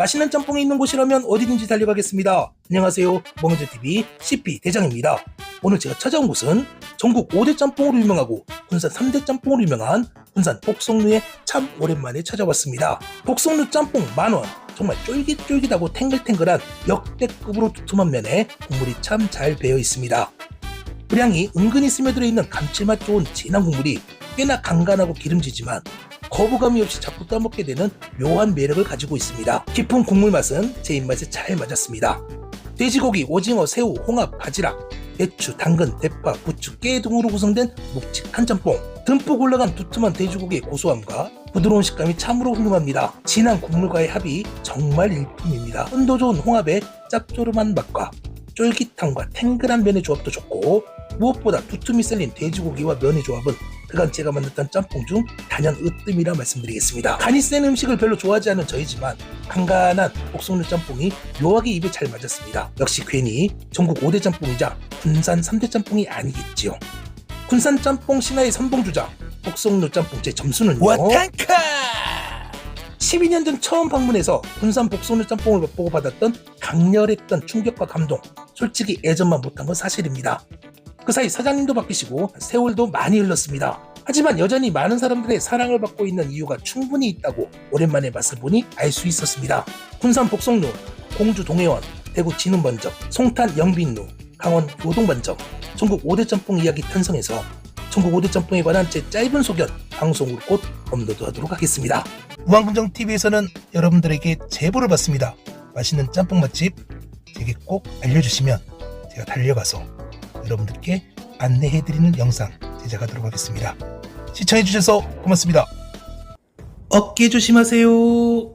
맛있는 짬뽕이 있는 곳이라면 어디든지 달려가겠습니다. 안녕하세요. 멍해저TV CP 대장입니다. 오늘 제가 찾아온 곳은 전국 5대 짬뽕으로 유명하고 군산 3대 짬뽕으로 유명한 군산 복성루에 참 오랜만에 찾아왔습니다. 복성루 짬뽕 만원. 정말 쫄깃쫄깃하고 탱글탱글한 역대급으로 두툼한 면에 국물이 참 잘 배어 있습니다. 분량이 은근히 스며들어 있는 감칠맛 좋은 진한 국물이 꽤나 간간하고 기름지지만 거부감이 없이 자꾸 떠먹게 되는 묘한 매력을 가지고 있습니다. 깊은 국물 맛은 제 입맛에 잘 맞았습니다. 돼지고기, 오징어, 새우, 홍합, 바지락, 배추, 당근, 대파, 부추, 깨 등으로 구성된 묵직한 짬뽕. 듬뿍 올라간 두툼한 돼지고기의 고소함과 부드러운 식감이 참으로 훌륭합니다. 진한 국물과의 합이 정말 일품입니다. 온도 좋은 홍합의 짭조름한 맛과 쫄깃함과 탱글한 면의 조합도 좋고 무엇보다 두툼이 썰린 돼지고기와 면의 조합은 그간 제가 만났던 짬뽕 중 단연 으뜸이라 말씀드리겠습니다. 간이 센 음식을 별로 좋아하지 않은 저희지만 간간한 복숭루 짬뽕이 묘하게 입에 잘 맞았습니다. 역시 괜히 전국 5대 짬뽕이자 군산 3대 짬뽕이 아니겠지요. 군산 짬뽕 신화의 선봉주자 복숭루 짬뽕 제 점수는요. 와탄카 12년 전 처음 방문해서 군산 복숭루 짬뽕을 맛보고 받았던 강렬했던 충격과 감동 솔직히 예전만 못한 건 사실입니다. 그 사이 사장님도 바뀌시고 세월도 많이 흘렀습니다. 하지만 여전히 많은 사람들의 사랑을 받고 있는 이유가 충분히 있다고 오랜만에 맛을 보니 알 수 있었습니다. 군산 복성루, 공주 동해원, 대구 진흥번점, 송탄 영빈루, 강원 교동번점, 전국 5대 짬뽕 이야기 편성해서 전국 5대 짬뽕에 관한 제 짧은 소견 방송으로 곧 업로드 하도록 하겠습니다. 우왕금정 TV에서는 여러분들에게 제보를 받습니다. 맛있는 짬뽕 맛집 제게 꼭 알려주시면 제가 달려가서 여러분들께 안내해드리는 영상 제작하도록 하겠습니다. 시청해주셔서 고맙습니다. 어깨 조심하세요.